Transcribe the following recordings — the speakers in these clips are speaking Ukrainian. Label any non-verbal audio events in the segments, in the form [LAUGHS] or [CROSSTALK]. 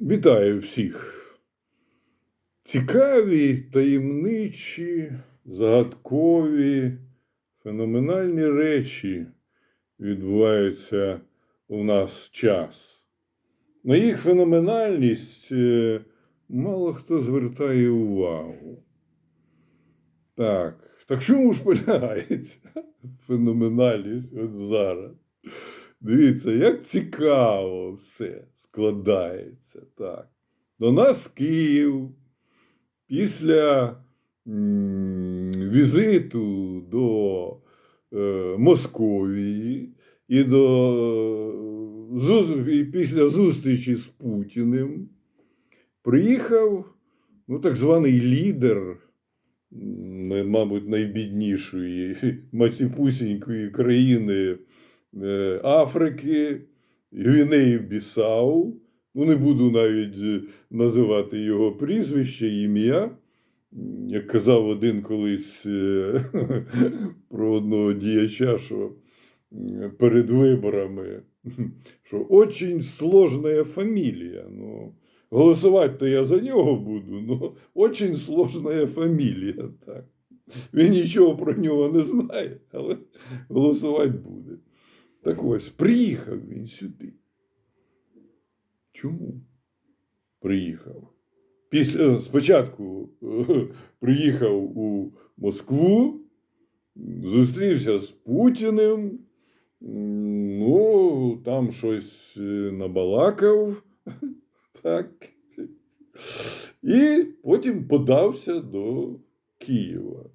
Вітаю всіх. Цікаві, таємничі, загадкові, феноменальні речі відбуваються у нас час. На їх феноменальність е, мало хто звертає увагу. Так, так чому ж полягається феноменальність от зараз? Дивіться, як цікаво все складається. Так. До нас Київ після візиту до е, Московії і, до, і після зустрічі з Путіним приїхав ну, так званий лідер, мабуть, найбіднішої [LAUGHS] маціпусінької країни Африки, Гвінеї Бісау. Ну, не буду навіть е, називати його прізвище, ім'я. Як казав один колись е, [LAUGHS] про одного діяча, що перед виборами, [LAUGHS] що очень сложна фамілія. Ну, голосувати-то я за нього буду, ну очень сложна фамілія. Так. Він нічого про нього не знає, але голосувати буде. Так ось, приїхав він сюди. Чому приїхав? Після, спочатку [LAUGHS] приїхав у Москву, зустрівся з Путіним, ну, там щось е, набалакав, [LAUGHS] так. І потім подався до Києва.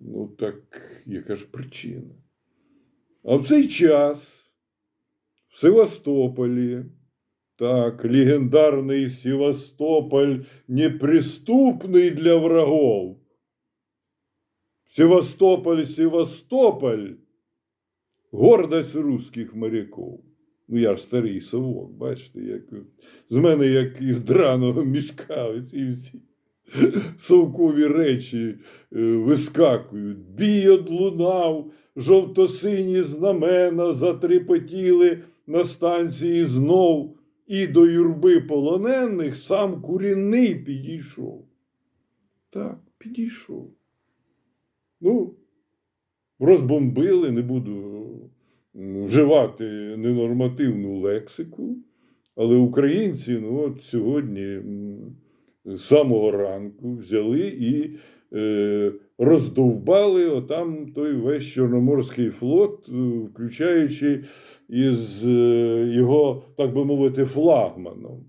Ну, так, яка ж причина? А в цей час в Севастополі, так, легендарний Севастополь неприступний для врагов. Севастополь, Севастополь, гордость русських моряків. Ну, я ж старий совок, бачите, як з мене як із драного мішка ці всі совкові речі е, вискакують. Бій одлунав, жовто-сині знамена затрепотіли на станції знов, і до юрби полонених сам курінний підійшов. Так, підійшов. Ну, розбомбили, не буду вживати ненормативну лексику, але українці ну, от сьогодні з самого ранку взяли і роздовбали отам той весь Чорноморський флот, е, включаючи із е, його, так би мовити, флагманом.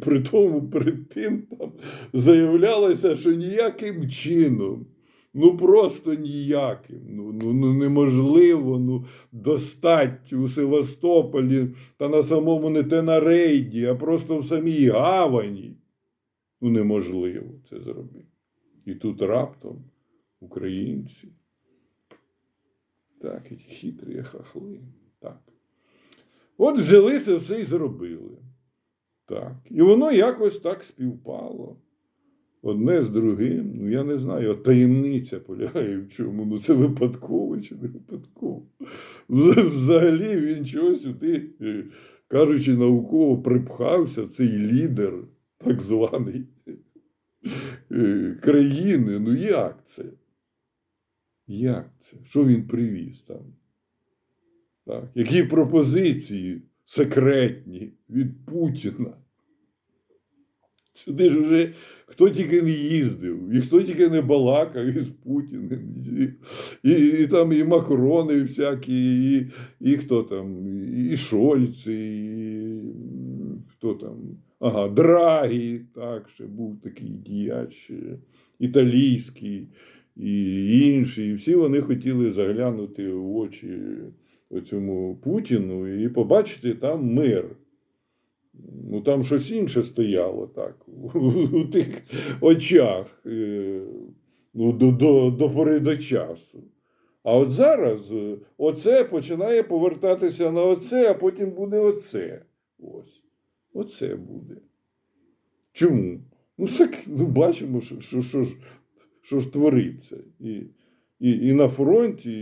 При тому, перед тим там заявлялося, що ніяким чином, ну просто ніяким, ну, ну, ну неможливо ну, достать у Севастополі та на самому не те на рейді, а просто в самій гавані. Ну, неможливо це зробити. І тут раптом українці. Так, які хитрі хахли. Так. От взяли це все і зробили. Так. І воно якось так співпало. Одне з другим. Ну, я не знаю, таємниця полягає в чому. Ну це випадково чи не випадково. Взагалі він чогось сюди, е, кажучи науково, припхався цей лідер, так званий країни. Ну як це? Як це? Що він привіз там? Так. Які пропозиції секретні від Путіна? Сюди ж уже хто тільки не їздив, і хто тільки не балакав із Путіним, і, і, і там і Макрони всякі, і, і хто там, і Шольц, і хто там, ага, Драгі, так, ще був такий діяч е, італійський і інші. І всі вони хотіли заглянути в очі цьому Путіну і побачити там мир. Ну, там щось інше стояло так, у тих очах е, ну, до, до, до пори до часу. А от зараз е, оце починає повертатися на оце, а потім буде оце. Ось. Оце буде. Чому? Ну, так ну, бачимо, що, що, що, ж, що ж твориться. І, і, і на фронті,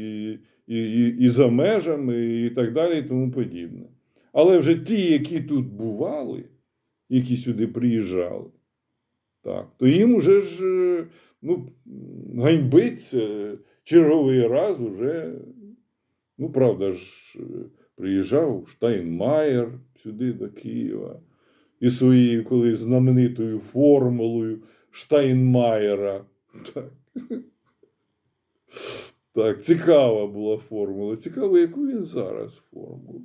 і, і, і, за межами, і так далі, і тому подібне. Але вже ті, які тут бували, які сюди приїжджали. Так, то їм уже ж е, ну, ганьбиться черговий раз уже. Ну, правда ж, приїжджав Штайнмаєр сюди до Києва і своєю колись знаменитою формулою Штайнмаєра. Так. Так, цікава була формула. Цікаво, яку він зараз формулу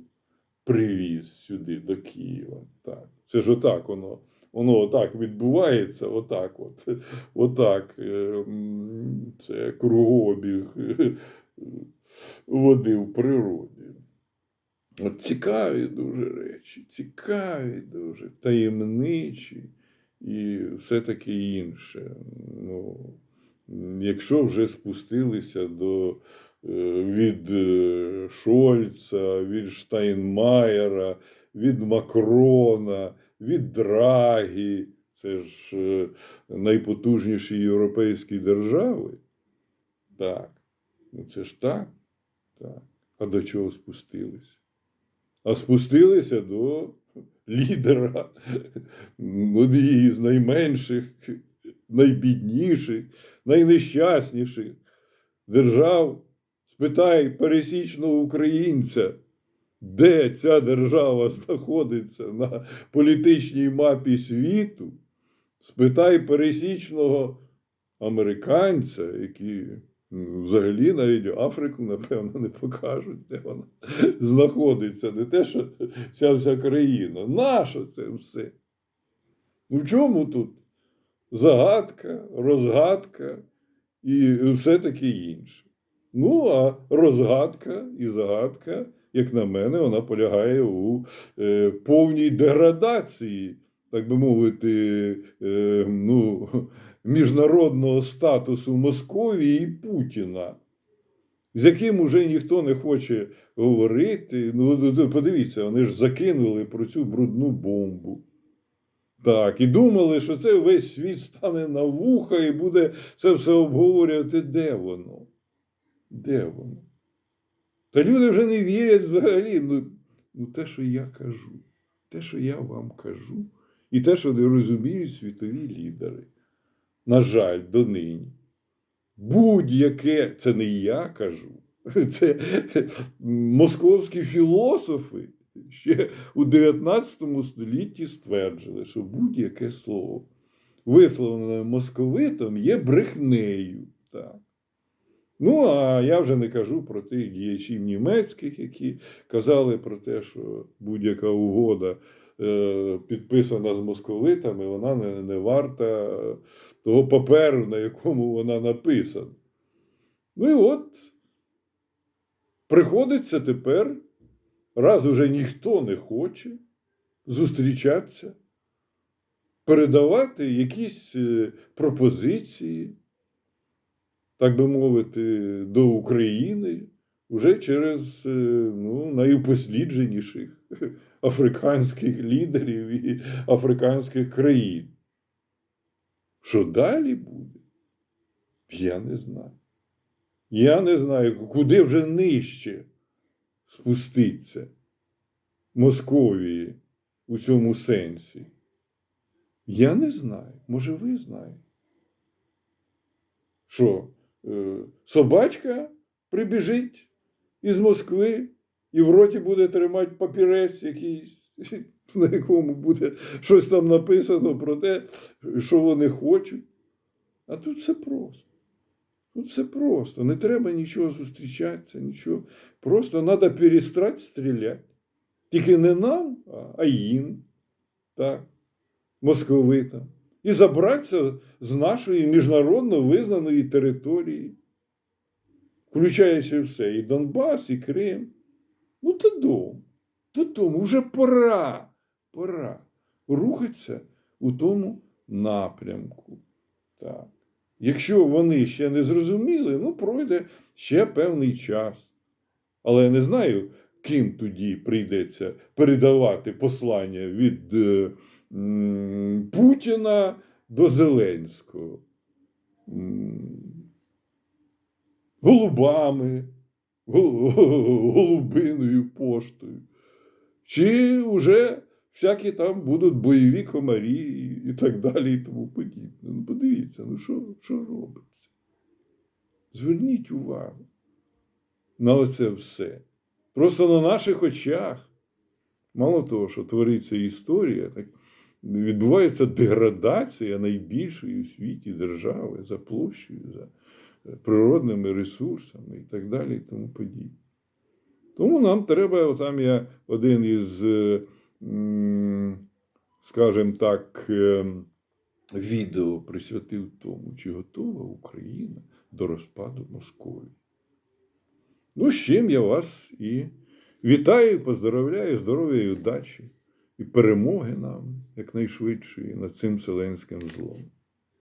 привіз сюди до Києва. Так. Це ж отак воно. Воно отак відбувається, отак от. Отак. е, Це кругообіг е, води в природі. От цікаві дуже речі, цікаві дуже, таємничі і все таке інше. Ну, якщо вже спустилися до, е, від е, Шольца, від Штайнмаєра, від Макрона, від Драгі, це ж е, найпотужніші європейські держави. Так, ну це ж так. так. А до чого спустилися? А спустилися до лідера однієї з найменших, найбідніших, найнещасніших держав. Спитай пересічного українця, де ця держава знаходиться на політичній мапі світу. Спитай пересічного американця, який взагалі навіть Африку, напевно, не покажуть, де вона знаходиться. Не те, що ця вся країна. Нащо це все? Ну в чому тут загадка, розгадка і все таке інше? Ну, а розгадка і загадка, як на мене, вона полягає у е, повній деградації, так би мовити, е, ну, міжнародного статусу Московії і Путіна, з яким уже ніхто не хоче говорити. Ну, подивіться, вони ж закинули про цю брудну бомбу. Так, і думали, що це весь світ стане на вуха і буде це все обговорювати. Де воно? Де воно? Та люди вже не вірять взагалі. Ну, ну те, що я кажу, те, що я вам кажу, і те, що не розуміють світові лідери. На жаль, донині. Будь-яке, це не я кажу, [LAUGHS] це московські філософи ще у 19 столітті стверджували, що будь-яке слово, висловлене московитом, є брехнею. Так. Ну, а я вже не кажу про тих діячів німецьких, які казали про те, що будь-яка угода підписана з московитами, вона не, не варта того паперу, на якому вона написана. Ну і от приходиться тепер, раз уже ніхто не хоче зустрічатися, передавати якісь е, пропозиції так би мовити, до України вже через е, ну, найупослідженіших африканських лідерів і африканських країн. Що далі буде? Я не знаю. Я не знаю, куди вже нижче спуститься Московії у цьому сенсі. Я не знаю. Може, ви знаєте. Що е, собачка прибіжить із Москви і в роті буде тримати папірець якийсь, [LAUGHS] на якому буде щось там написано про те, що вони хочуть. А тут все просто. Тут все просто. Не треба нічого зустрічатися, нічого. Просто треба перестати стріляти. Тільки не нам, а їм. Так, московитам і забратися з нашої міжнародно визнаної території, включаючи все, і Донбас, і Крим. Ну, додому. Додому. Вже пора. Пора рухатися у тому напрямку. Так. Якщо вони ще не зрозуміли, ну пройде ще певний час. Але я не знаю, ким тоді прийдеться передавати послання від е, Путіна до Зеленського. М, Голубами, гол- [LAUGHS] голубиною поштою. Чи вже всякі там будуть бойові комарі і, так далі, і тому подібне. Ну, подивіться, ну що, що робиться? Зверніть увагу на оце все. Просто на наших очах. Мало того, що твориться історія, так відбувається деградація найбільшої у світі держави за площею, за природними ресурсами і так далі, і тому подібне. Тому нам треба, отам я один із, е, скажімо так, е, відео присвятив тому, чи готова Україна до розпаду Московії. Ну, з чим я вас і вітаю, поздоровляю, здоров'я і удачі, і перемоги нам якнайшвидшої над цим вселенським злом.